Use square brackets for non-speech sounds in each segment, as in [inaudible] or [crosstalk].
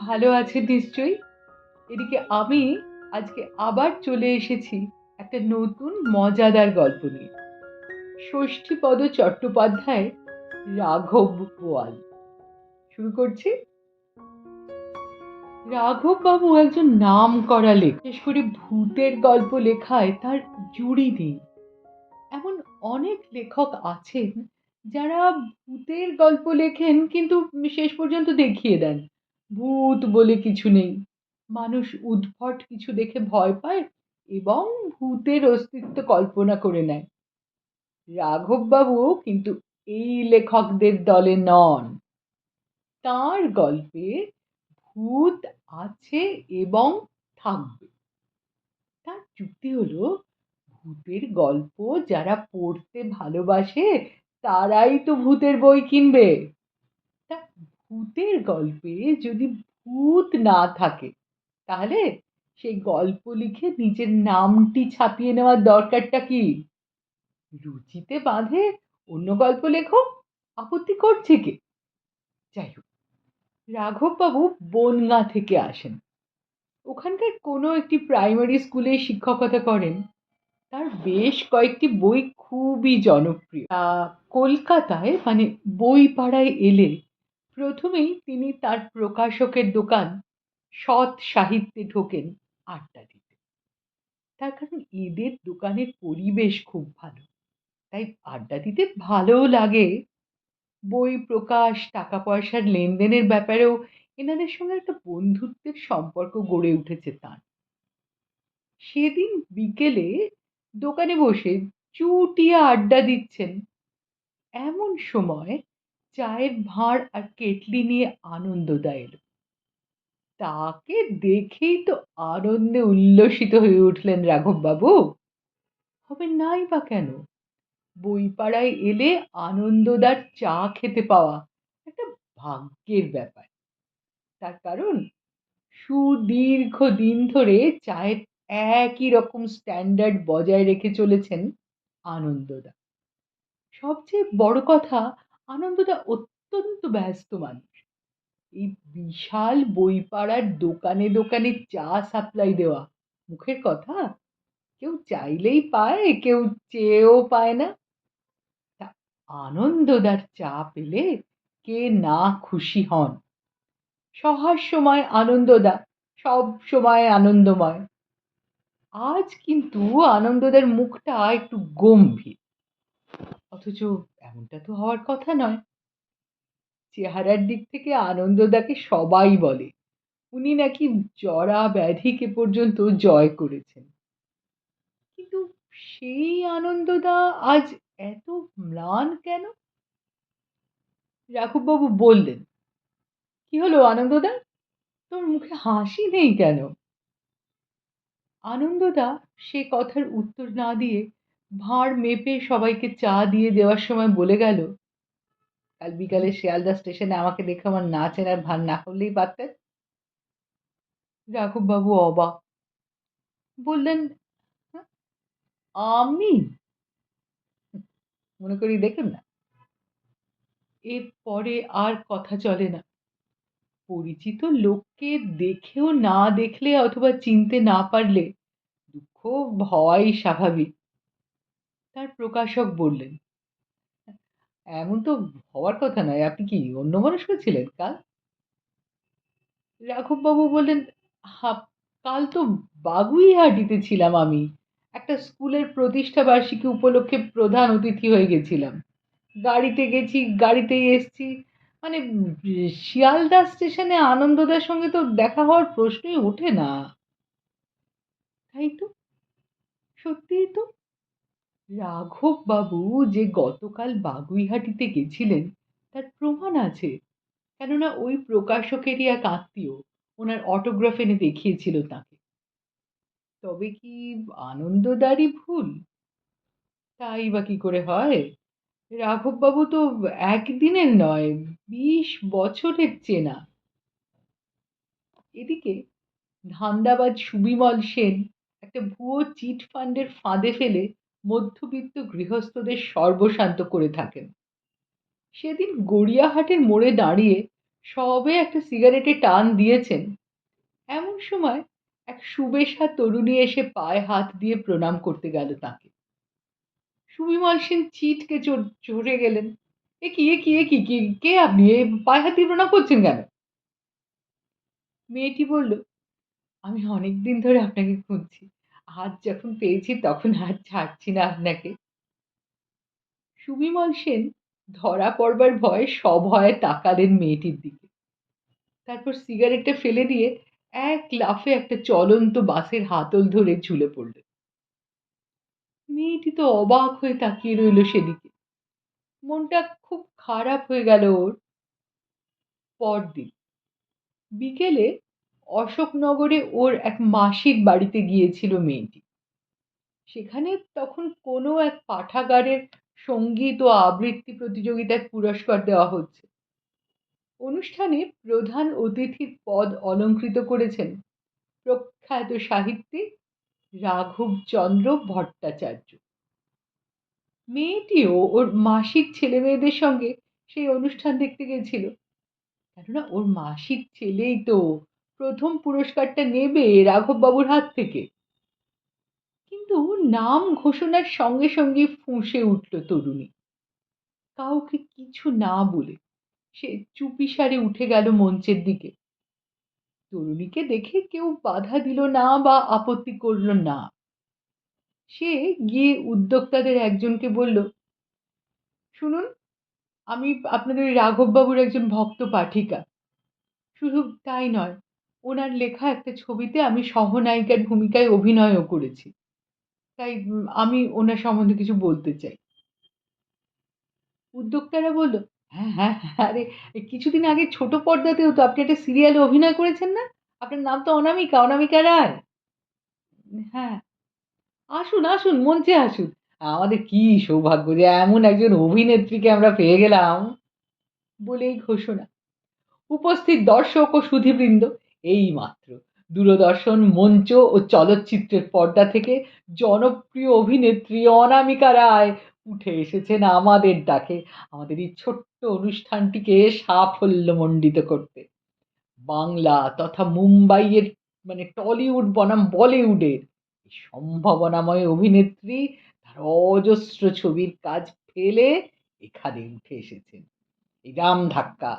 ভালো আছেন নিশ্চয়ই। এদিকে আমি আজকে আবার চলে এসেছি একটা নতুন মজাদার গল্প নিয়ে। ষষ্ঠীপদ চট্টোপাধ্যায় রাঘব বোয়াল শুরু করছি। রাঘব বাবু একজন নাম করা লেখ বিশেষ করে ভূতের গল্প লেখায় তার জুড়ি নেই। এমন অনেক লেখক আছেন যারা ভূতের গল্প লেখেন কিন্তু শেষ পর্যন্ত দেখিয়ে দেন। ভূত বলে কিছু নেই। মানুষ উদ্ভট কিছু দেখে ভয় পায় এবং ভূতের অস্তিত্ব কল্পনা করে নেয়। রাঘববাবু কিন্তু এই লেখকদের দলে নন। তার গল্পে ভূত আছে এবং থাকবে। তার যুক্তি হলো, ভূতের গল্প যারা পড়তে ভালোবাসে তারাই তো ভূতের বই কিনবে। তা ভূতের গল্পে যদি ভূত না থাকে, তাহলে সেই গল্প লিখে নিজের নামটি ছাপিয়ে নেওয়ার দরকারটা কি? রুচিতে বাঁধে অন্য গল্প লেখো আপত্তি করছে কে? যাই হোক, রাঘববাবু বনগাঁ থেকে আসেন। ওখানকার কোনো একটি প্রাইমারি স্কুলে শিক্ষকতা করেন। তার বেশ কয়েকটি বই খুবই জনপ্রিয়। কলকাতায় মানে বই পাড়ায় এলে প্রথমেই তিনি তার প্রকাশকের দোকান সৎ সাহিত্যে ঢোকেন আড্ডা দিতে। তার কারণ এদের দোকানের পরিবেশ খুব ভালো। তাই আড্ডা দিতে ভালোও লাগে। বই প্রকাশ টাকা পয়সার লেনদেনের ব্যাপারেও এনাদের সঙ্গে একটা বন্ধুত্বের সম্পর্ক গড়ে উঠেছে তার। সেদিন বিকেলে দোকানে বসে চুটিয়ে আড্ডা দিচ্ছেন। এমন সময় চায়ের ভাঁড় আর কেটলি নিয়ে আনন্দদা এলো তাকে দেখেই তো আনন্দে উল্লসিত হয়ে উঠলেন রাঘববাবু। হবে নাই বা কেন? বইপাড়ায় এলে আনন্দদার চা খেতে পাওয়া একটা ভাগ্যের ব্যাপার। তার কারণ, সুদীর্ঘ দিন ধরে চায়ের একই রকম স্ট্যান্ডার্ড বজায় রেখে চলেছেন আনন্দদা। সবচেয়ে বড় কথা আনন্দদা অত্যন্ত ব্যস্ত মানুষ। এই বিশাল বইপাড়ার দোকানে দোকানে চা সাপ্লাই দেওয়া, মুখের কথা? কেউ চাইলেই পায়, কেউ চেয়েও পায় না। তা আনন্দদার চা পেলে কে না খুশি হন? সহার সময় আনন্দদা সব সময় আনন্দময়। আজ কিন্তু আনন্দদার মুখটা একটু গম্ভীর। অথচ এমনটা তো হওয়ার কথা নয়। চেহারার দিক থেকে আনন্দদাকে সবাই বলে। উনি নাকি জরা ব্যাধিকে পর্যন্ত জয় করেছেন। কিন্তু সেই আনন্দদা আজ এত ম্লান কেন? রাঘববাবু বললেন, কি হলো আনন্দদা? তোর মুখে হাসি নেই কেন? আনন্দদা সে কথার উত্তর না দিয়ে ভাঁড় মেপে সবাইকে চা দিয়ে দেওয়ার সময় বলে গেল কাল বিকালে শিয়ালদা স্টেশনে আমাকে দেখে আমার না চেনার ভান না করলেই পারতেন? রাঘববাবু অবাক বললেন "হ্যাঁ, আমি? মনে করি দেখুন না। এরপরে আর কথা চলে না পরিচিত লোককে দেখেও না দেখলে অথবা চিনতে না পারলে দুঃখ হওয়াই স্বাভাবিক। তার প্রকাশক বললেন, এমন তো হওয়ার কথা নয়। আপনি কি অন্য মানুষ ছিলেন কাল? রাঘববাবু বললেন হা কাল তো বাগুইহাটিতে ছিলাম আমি। একটা স্কুলের প্রতিষ্ঠা বার্ষিকী উপলক্ষে প্রধান অতিথি হয়ে গেছিলাম। গাড়িতে গেছি, গাড়িতেই এসছি। মানে শিয়ালদা স্টেশনে আনন্দদার সঙ্গে তো দেখা হওয়ার প্রশ্নই ওঠে না। তাই তো? সত্যিই তো? রাঘব বাবু যে গতকাল বাগুইহাটিতে গেছিলেন, তার প্রমাণ আছে। কেননা ওই প্রকাশকেরই এক আত্মীয়, ওনার অটোগ্রাফ এনে দেখিয়েছিল তাকে। তবে কি আনন্দদারই ভুল? তাই বা কি করে হয়? রাঘববাবু তো একদিনের নয়, বিশ বছরের চেনা। এদিকে ধান্দাবাজ সুবিমল সেন একটা ভুয়ো চিট ফান্ডের ফাঁদে ফেলে মধ্যবিত্ত গৃহস্থদের সর্বশান্ত করে থাকেন। সেদিন গড়িয়াহাটের মোড়ে দাঁড়িয়ে সবে একটা সিগারেটে টান দিয়েছেন। এমন সময় এক সুবেশা তরুণী এসে পায়ে হাত দিয়ে প্রণাম করতে গেল তাকে। সুবিমল সেন চিটকে চড়- গেলেন। এ কি এ কি এ কি কি, কে আপনি? এ পায়ে হাত দিয়ে প্রণাম করছেন কেন? মেয়েটি বলল, আমি অনেক দিন ধরে আপনাকে খুঁজছি। আজ যখন পেয়েছি তখন আর ছাড়ছি না আপনাকে। সুবিমল সেন ধরা পড়বার ভয়ে সভয়ে তাকালেন মেয়েটির দিকে। তারপর সিগারেটটা ফেলে দিয়ে এক লাফে একটা চলন্ত বাসের হাতল ধরে ঝুলে পড়লেন মেয়েটি তো অবাক হয়ে তাকিয়ে রইল সেদিকে। মনটা খুব খারাপ হয়ে গেল ওর। পরদিন বিকেলে অশোকনগরে ওর এক মাসির বাড়িতে গিয়েছিল মেয়েটি। সেখানে তখন কোনো এক পাঠাগারের সংগীত ও আবৃত্তি প্রতিযোগিতায় পুরস্কার দেওয়া হচ্ছে। অনুষ্ঠানে প্রধান অতিথির পদ অলঙ্কৃত করেছেন প্রখ্যাত সাহিত্যিক রাঘবচন্দ্র ভট্টাচার্য। মেয়েটিও ওর মাসিক ছেলে মেয়েদের সঙ্গে সেই অনুষ্ঠান দেখতে গেছিল। কেননা ওর মাসিক ছেলেই তো প্রথম পুরস্কারটা নেবে রাঘববাবুর হাত থেকে। কিন্তু নাম ঘোষণার সঙ্গে সঙ্গে ফুঁসে উঠল তরুণী। কাউকে কিছু না বলে সে চুপিসারে উঠে গেল মঞ্চের দিকে। তরুণীকে দেখে কেউ বাধা দিল না বা আপত্তি করল না। সে গিয়ে উদ্যোক্তাদের একজনকে বলল, শুনুন, আমি আপনাদের রাঘববাবুর একজন ভক্ত পাঠিকা। শুধু তাই নয় ওনার লেখা একটা ছবিতে আমি সহনায়িকার ভূমিকায় অভিনয়ও করেছি। তাই আমি ওনার সম্বন্ধে কিছু বলতে চাই। উদ্যোক্তারা বলল হ্যাঁ হ্যাঁ হ্যাঁ আরে কিছুদিন আগে ছোট পর্দাতেও তো আপনি একটা সিরিয়ালে অভিনয় করেছেন না? আপনার নাম তো অনামিকা অনামিকা রায়। হ্যাঁ আসুন আসুন, মঞ্চে আসুন। আমাদের কি সৌভাগ্য যে এমন একজন অভিনেত্রীকে আমরা পেয়ে গেলাম বলেই ঘোষণা। উপস্থিত দর্শক ও সুধীবৃন্দ এই মাত্র দূরদর্শন, মঞ্চ ও চলচ্চিত্রের পর্দা থেকে জনপ্রিয় অভিনেত্রী অনামিকা রায় উঠে এসেছেন আমাদের ডাকে। আমাদের এই ছোট্ট অনুষ্ঠানটিকে সাফল্যমণ্ডিত করতে। বাংলা তথা মুম্বাইয়ের মানে টলিউড বনাম বলিউডের সম্ভাবনাময় অভিনেত্রী তার অজস্র ছবির কাজ ফেলে এখানে উঠে এসেছেন। এই রাম ধাক্কা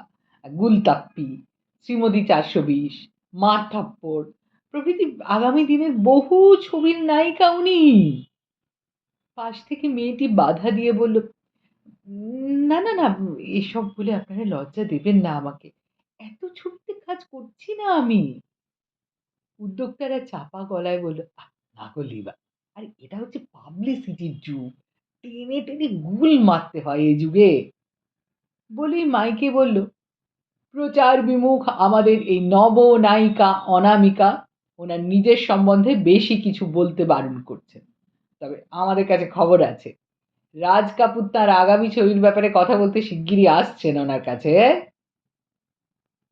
গুলতাপ্পি শ্রীমতী চারশো বিশ মার থাপ্পড় প্রভৃতি আগামী দিনের বহু ছবির নায়িকা উনি। পাশ থেকে মেয়েটি বাধা দিয়ে বলল না না না এসব বলে আপনারা লজ্জা দেবেন না আমাকে। এত ছবিতে কাজ করছি না আমি। উদ্যোক্তারা চাপা গলায় বলল "আহ, না গো লিবা আর এটা হচ্ছে পাবলিসিটির যুগ। টেনে টেনে গুল মারতে হয় এই যুগে। বলেই মাইকে বলল প্রচার বিমুখ আমাদের এই নব নায়িকা অনামিকা, ওনার নিজের সম্বন্ধে বেশি কিছু বলতে বারণ করছেন। তবে আমাদের কাছে খবর আছে। রাজ কাপুর তার আগামী ছবির ব্যাপারে কথা বলতে শিগগিরই আসছেন ওনার কাছে।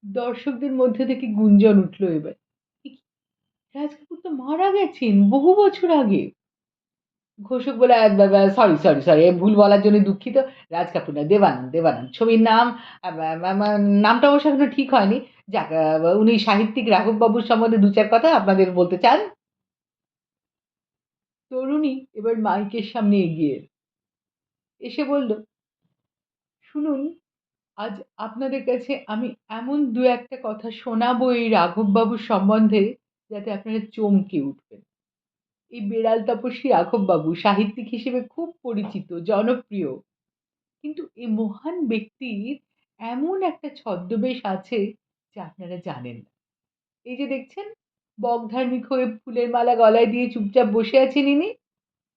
দর্শকদের মধ্যে থেকে গুঞ্জন উঠল এবার। রাজ কাপুর তো মারা গেছেন বহু বছর আগে। ঘোষক বলে সরি সরি সরি ভুল বলার জন্য দুঃখিত। রাজ কাপুর না, দেবানন্দ দেবানন্দ। ছবির নাম নামটা অবশ্য এখনও ঠিক হয়নি। যাক উনি সাহিত্যিক রাঘব বাবুর সম্বন্ধে দু চার কথা আপনাদের বলতে চান। তরুণী, এবার মাইকের সামনে এগিয়ে এসে বলল, শুনুন, আজ আপনাদের কাছে আমি এমন দু একটা কথা শোনাবো এই রাঘববাবুর সম্বন্ধে, যাতে আপনারা চমকে উঠবেন। এই বেড়াল তপস্বী রাঘববাবু সাহিত্যিক হিসেবে খুব পরিচিত, জনপ্রিয়। কিন্তু এই মহান ব্যক্তির এমন একটা ছদ্মবেশ আছে যা আপনারা জানেন এই যে দেখছেন, বকধার্মিক হয়ে ফুলের মালা গলায় দিয়ে চুপচাপ বসে আছেন ইনি।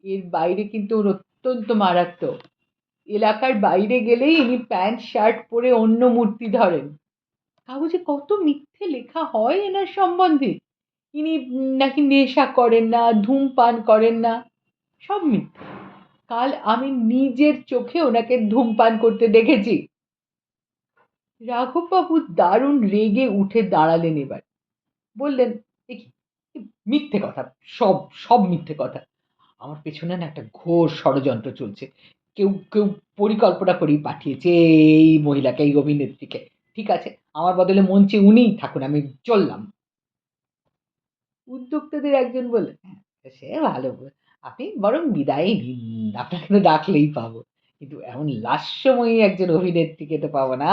এর বাইরে কিন্তু ওর অত্যন্ত মারাত্মক। এলাকার বাইরে গেলেই ইনি প্যান্ট, শার্ট পরে অন্য মূর্তি ধরেন। কাগজে কত মিথ্যে লেখা হয় এনার সম্বন্ধে? ইনি নাকি নেশা করেন না, ধূমপান করেন না। সব মিথ্যে। কাল আমি নিজের চোখে ওনাকে ধূমপান করতে দেখেছি। রাঘববাবু দারুণ রেগে উঠে দাঁড়ালেন এবার। বললেন, "এ কি, এ মিথ্যে কথা, সব সব মিথ্যে কথা। আমার পেছনে না একটা ঘোর ষড়যন্ত্র চলছে। কেউ কেউ পরিকল্পনা করেই পাঠিয়েছে এই মহিলাকে, এই অভিনেত্রীকে। ঠিক আছে, আমার বদলে মঞ্চে উনিই থাকুন, আমি চললাম। উদ্যোক্তাদের একজন বললেন "হ্যাঁ, সে ভালো আপনি বরং বিদায় নিন আপনাকে তো ডাকলেই পাবো। কিন্তু এমন লাস্যময়ী একজন অভিনেত্রীকে তো পাবো না।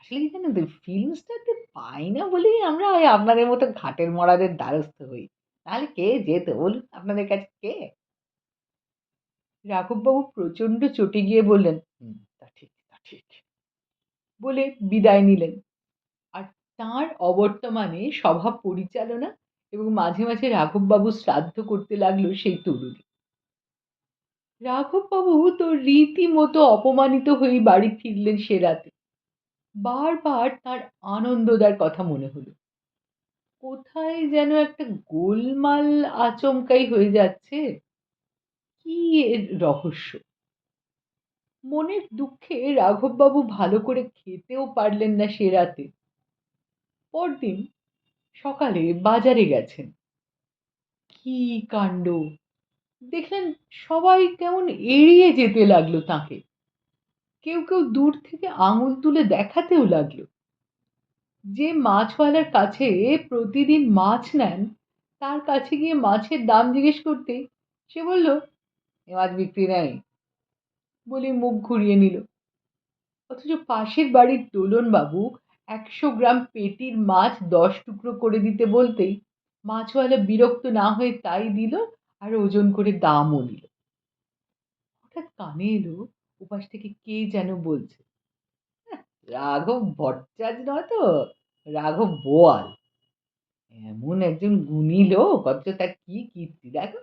আসলে কি জানেন তো ফিল্ম স্টারদের পাই না বলেই আমরা ওই আপনাদের মতো ঘাটের মরাদের দ্বারস্থ হই। তাহলে কে যেত বলুন আপনাদের কাছে কে? রাঘববাবু প্রচণ্ড চটে গিয়ে বললেন "হুম, তা ঠিক তা ঠিক। বলে বিদায় নিলেন। আর তাঁর অবর্তমানে সভা পরিচালনা এবং মাঝে মাঝে রাঘববাবু শ্রাদ্ধ করতে লাগল সেই তরুণী। রাঘববাবু তো রীতিমতো অপমানিত হয়েই বাড়ি ফিরলেন সে রাতে। বারবার তার আনন্দদার কথা মনে হলো। কোথায় যেন একটা গোলমাল আচমকাই হয়ে যাচ্ছে। কি এর রহস্য? মনের দুঃখে রাঘববাবু ভালো করে খেতেও পারলেন না সে রাতে। পরদিন সকালে বাজারে গেছেন। কি কাণ্ড! দেখলেন সবাই কেমন এড়িয়ে যেতে লাগল তাকে। কেউ কেউ দূর থেকে আঙুল তুলে দেখাতেও লাগল। যে মাছওয়ালার কাছে প্রতিদিন মাছ নেন, তার কাছে গিয়ে মাছের দাম জিজ্ঞেস করতে সে বলল, এ মাছ বিক্রি নেই। বলে মুখ ঘুরিয়ে নিল। অথচ পাশের বাড়ির দোলনবাবু একশো গ্রাম পেটির মাছ দশ টুকরো করে দিতে বলতেই মাছওয়ালা বিরক্ত না হয়ে তাই দিল আর ওজন করে দামও নিল। হঠাৎ কানে এলো উপাস থেকে কে যেন বলছে "হ্যাঁ, রাঘব ভট্টাচার্য নয় তো রাঘব বোয়াল। এমন একজন গুণী লোক অথচ তার কি কীর্তি দেখো।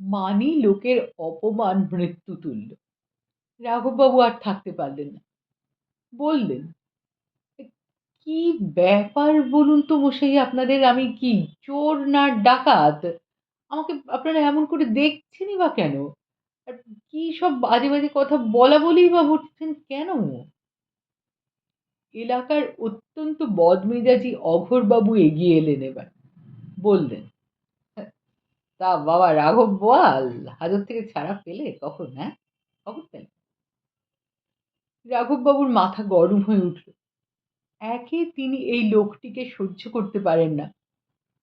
মানি লোকের অপমান মৃত্যু তুল্য। রাঘববাবু আর থাকতে পারলেন না। বললেন কি ব্যাপার বলুন তো মশাই, আপনাদের আমি কি চোর না ডাকাত? আমাকে আপনারা এমন করে দেখছেনই বা কেন? আর কি সব বাজে বাজে কথা বলা বলেই বা হচ্ছেন কেন? এলাকার অত্যন্ত বদমেজাজি অঘোরবাবু এগিয়ে এলেন এবার। বললেন তা বাবা রাঘব বোয়াল হাজত থেকে ছাড়া পেলে কখন হ্যাঁ? কখন পেলে? রাঘববাবুর মাথা গরম হয়ে উঠল। একে তিনি এই লোকটিকে সহ্য করতে পারেন না।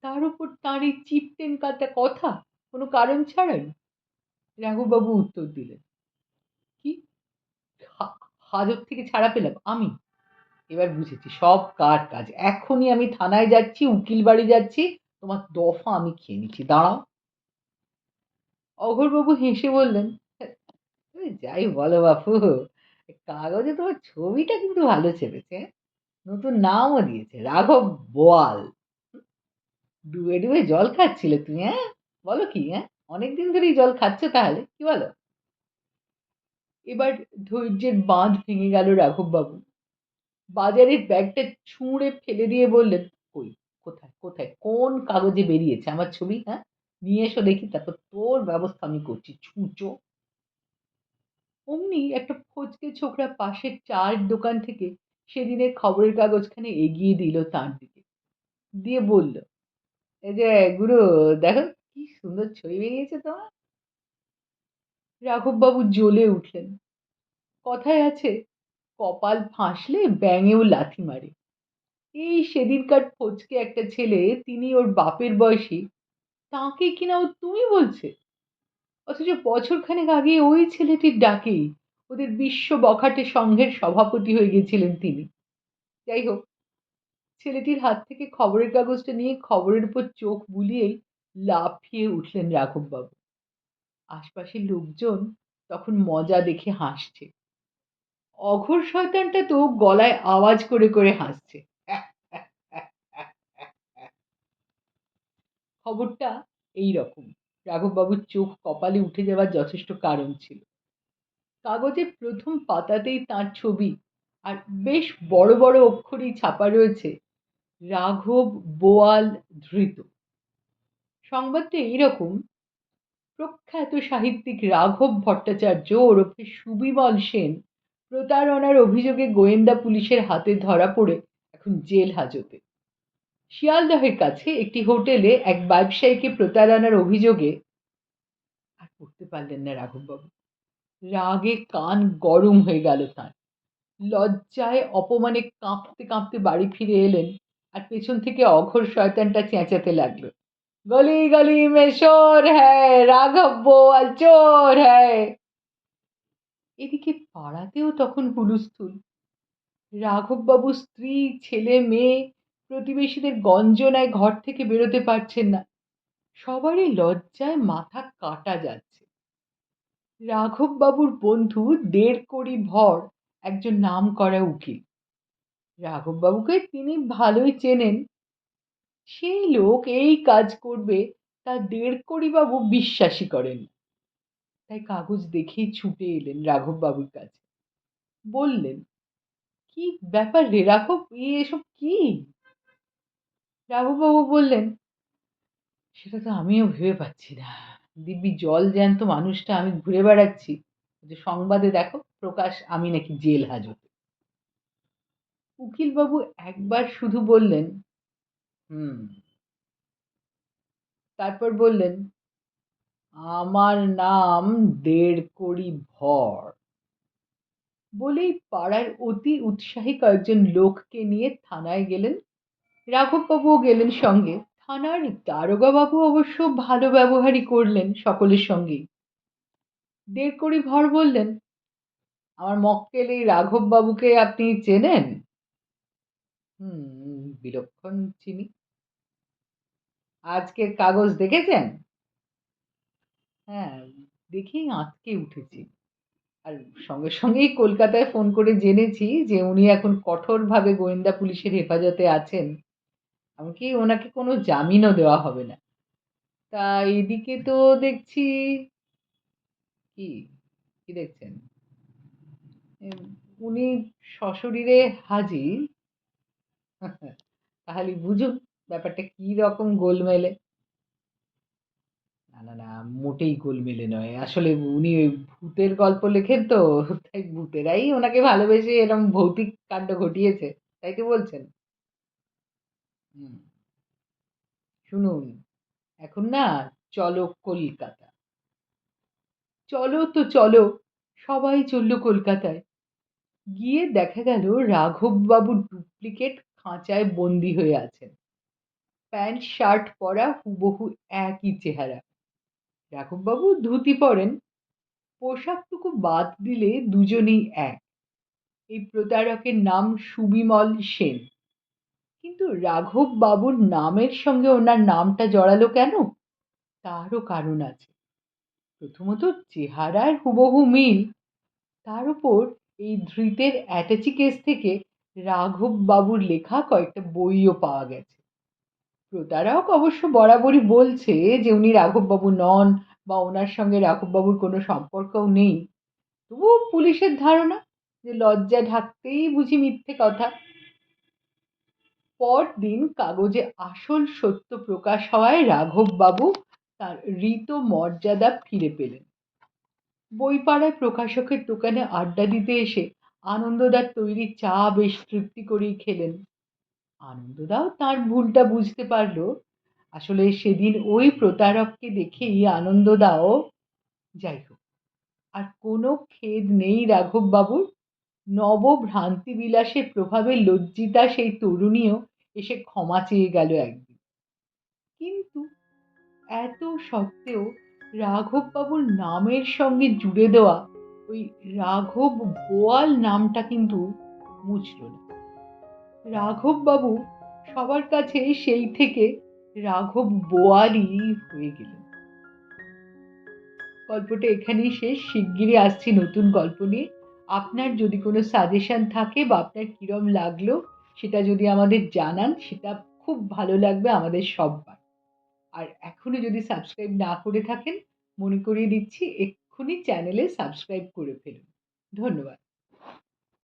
তার উপর তাঁর এই চিপটেন কাটা কথা কোনো কারণ ছাড়াই? রাঘববাবু উত্তর দিলেন, কি? হাজত থেকে ছাড়া পেলাম আমি? এবার বুঝেছি, সব কার কাজ। এখনই আমি থানায় যাচ্ছি, উকিল বাড়ি যাচ্ছি, তোমার দফা আমি খেয়ে নিচ্ছি, দাঁড়াও। অঘোরবাবু হেসে বললেন "তুমি যাই বলো বাপু কাগজে তোমার ছবিটা কিন্তু ভালো চেপেছে নতুন নামও দিয়েছে, রাঘব বোয়াল। ডুবে ডুবে জল খাচ্ছিলে তুমি হ্যাঁ? বলো কি হ্যাঁ? অনেকদিন ধরেই জল খাচ্ছ তাহলে, কি বলো? এবার ধৈর্যের বাঁধ ভেঙে গেল রাঘববাবু। বাজারের ব্যাগটা ছুঁড়ে ফেলে দিয়ে বললেন, কই, কোথায় কোথায়, কোন কাগজে বেরিয়েছে আমার ছবি হ্যাঁ? নিয়ে এসো দেখি, তারপর তোর ব্যবস্থা আমি করছি, ছুঁচো। অমনি একটা ফচকে ছোকরা পাশের চায়ের দোকান থেকে সেদিনের খবরের কাগজখানে এগিয়ে দিল তার দিকে। দিয়ে বলল, এই যে গুরু, দেখো কি সুন্দর ছবি বেরিয়েছে তোমার। রাঘববাবু জ্বলে উঠলেন। কথায় আছে, কপাল ফাঁসলে ব্যাঙেও লাথি মারে। এই সেদিনকার ফচকে একটা ছেলে, তিনি ওর বাপের বয়সী, তাকে কিনা ও তুমি বলছে? অথচ বছরখানেক আগে ওই ছেলেটির ডাকেই ওদের বিশ্ব বখাটে সংঘের সভাপতি হয়ে গেছিলেন তিনি। যাই হোক, ছেলেটির হাত থেকে খবরের কাগজটা নিয়ে খবরের উপর চোখ বুলিয়েই লাফিয়ে উঠলেন রাঘববাবু। আশপাশের লোকজন তখন মজা দেখে হাসছে। অঘোর শয়তানটা তো গলায় আওয়াজ করে করে হাসছে। [laughs] খবরটা এই রকম। রাঘববাবুর চোখ কপালে উঠে যাওয়ার যথেষ্ট কারণ ছিল। কাগজের প্রথম পাতাতেই তার ছবি আর বেশ বড় বড় অক্ষরেই ছাপা রয়েছে, রাঘব বোয়াল ধৃত। সংবাদটা এইরকম, প্রখ্যাত সাহিত্যিক রাঘব ভট্টাচার্য ওরফে সুবিমল সেন প্রতারণার অভিযোগে গোয়েন্দা পুলিশের হাতে ধরা পড়ে এখন জেল হাজতে। শিয়ালদহের কাছে একটি হোটেলে এক ব্যবসায়ীকে প্রতারণার অভিযোগে আর পড়তে পারলেন না রাঘববাবু। রাগে কান গরম হয়ে গেল তাঁর। লজ্জায় অপমানে কাঁপতে কাঁপতে বাড়ি ফিরে এলেন আর পেছন থেকে অঘোর শয়তানটা চেঁচাতে লাগল। গলি গলি মে শোর হ্যায়, রাঘব বোয়াল চোর হ্যায়। এদিকে পাড়াতেও তখন হুলুস্থুল রাঘববাবু স্ত্রী, ছেলে, মেয়ে প্রতিবেশীদের গঞ্জনায় ঘর থেকে বেরোতে পারছেন না। সবারই লজ্জায় মাথা কাটা যাচ্ছে। রাঘববাবুর বন্ধু দেড় কোড়ি ভর একজন নাম করা উকিল। রাঘববাবুকে তিনি ভালোই চেনেন। সেই লোক এই কাজ করবে, তা দেড় বাবু বিশ্বাসই করেন তাই কাগজ দেখেই ছুটে এলেন রাঘববাবুর কাছে। বললেন, কি ব্যাপার রে রাঘব? এসব কি? রাঘববাবু বললেন, সেটা তো আমিও ভেবে পাচ্ছি না। দিব্যি জল জ্যান্ত মানুষটা আমি ঘুরে বেড়াচ্ছি। যে সংবাদে দেখো প্রকাশ আমি নাকি জেল হাজতে। উকিলবাবু একবার শুধু বললেন, হুম। তারপর বললেন, আমার নাম দেড় কোড়ি ভর। বলেই পাড়ার অতি উৎসাহী কয়েকজন লোককে নিয়ে থানায় গেলেন রাঘববাবুও গেলেন সঙ্গে। থানার দারোগাবাবু অবশ্য ভালো ব্যবহারই করলেন সকলের সঙ্গেই। দেড় কোড়ি ভর বললেন, আমার মক্কেল এই রাঘববাবুকে আপনি চেনেন? হুম, বিলক্ষণ চিনি। আজকের কাগজ দেখেছেন? হ্যাঁ দেখেই আঁতকে উঠেছি। আর সঙ্গে সঙ্গেই কলকাতায় ফোন করে জেনেছি যে উনি এখন কঠোরভাবে গোয়েন্দা পুলিশের হেফাজতে আছেন। এমনকি ওনাকে কোনো জামিনও দেওয়া হবে না। তা এদিকে তো দেখছি কি কি দেখছেন? উনি সশরীরে হাজির। তাহলে বুঝুন ব্যাপারটা কি রকম গোলমেলে। না না না, মোটেই গোলমেলে নয়। আসলে উনি ওই ভূতের গল্প লেখেন তো, তাই ভূতেরাই ওনাকে ভালোবেসে এরকম ভৌতিক কাণ্ড ঘটিয়েছে, তাই তো বলছেন? হুম। শুনুন, এখন না চলো কলকাতা। চলো তো চলো, সবাই চলল কলকাতায়। গিয়ে দেখা গেল রাঘববাবু ডুপ্লিকেট খাঁচায় বন্দি হয়ে আছেন। প্যান্ট, শার্ট পরা হুবহু একই চেহারা। রাঘববাবু ধুতি পরেন, পোশাকটুকু বাদ দিলে দুজনেই এক। এই প্রতারকের নাম সুবিমল সেন। কিন্তু রাঘব বাবুর নামের সঙ্গে ওনার নামটা জড়ালো কেন? তারও কারণ আছে। প্রথমত চেহারার হুবহু মিল। তার উপর এই ধৃতের অ্যাটাচি কেস থেকে রাঘব বাবুর লেখা কয়েকটা বইও পাওয়া গেছে। প্রতারক অবশ্য বরাবরই বলছে যে উনি রাঘববাবু নন বা ওনার সঙ্গে রাঘববাবুর কোনো সম্পর্কও নেই। তবুও পুলিশের ধারণা যে লজ্জা ঢাকতেই বুঝি মিথ্যে কথা। পরদিন কাগজে আসল সত্য প্রকাশ হওয়ায় রাঘববাবু তার ঋত মর্যাদা ফিরে পেলেন। বইপাড়ায় প্রকাশকের দোকানে আড্ডা দিতে এসে আনন্দদার তৈরি চা বেশ তৃপ্তি করেই খেলেন। আনন্দদাও তার ভুলটা বুঝতে পারল। আসলে সেদিন ওই প্রতারককে দেখেই আনন্দদাও, যাই হোক, আর কোনো খেদ নেই রাঘববাবুর। নবভ্রান্তি বিলাসের প্রভাবে লজ্জিতা সেই তরুণীও এসে ক্ষমা চেয়ে গেল একদিন। কিন্তু এত সত্ত্বেও রাঘববাবুর নামের সঙ্গে জুড়ে দেওয়া ওই রাঘব বোয়াল নামটা কিন্তু মুছল না। রাঘববাবু সবার কাছে সেই থেকে রাঘব বোয়ালই হয়ে গেল। গল্পটা এখানেই শেষ। শিগগিরই আসছি নতুন গল্প নিয়ে। আপনার যদি কোনো সাজেশন থাকে বা আপনার কীরম লাগল, সেটা যদি আমাদের জানান, সেটা খুব ভালো লাগবে আমাদের সব্বার। আর এখনও যদি সাবস্ক্রাইব না করে থাকেন, মনে করিয়ে দিচ্ছি, এক্ষুনি চ্যানেলে সাবস্ক্রাইব করে ফেলুন। ধন্যবাদ।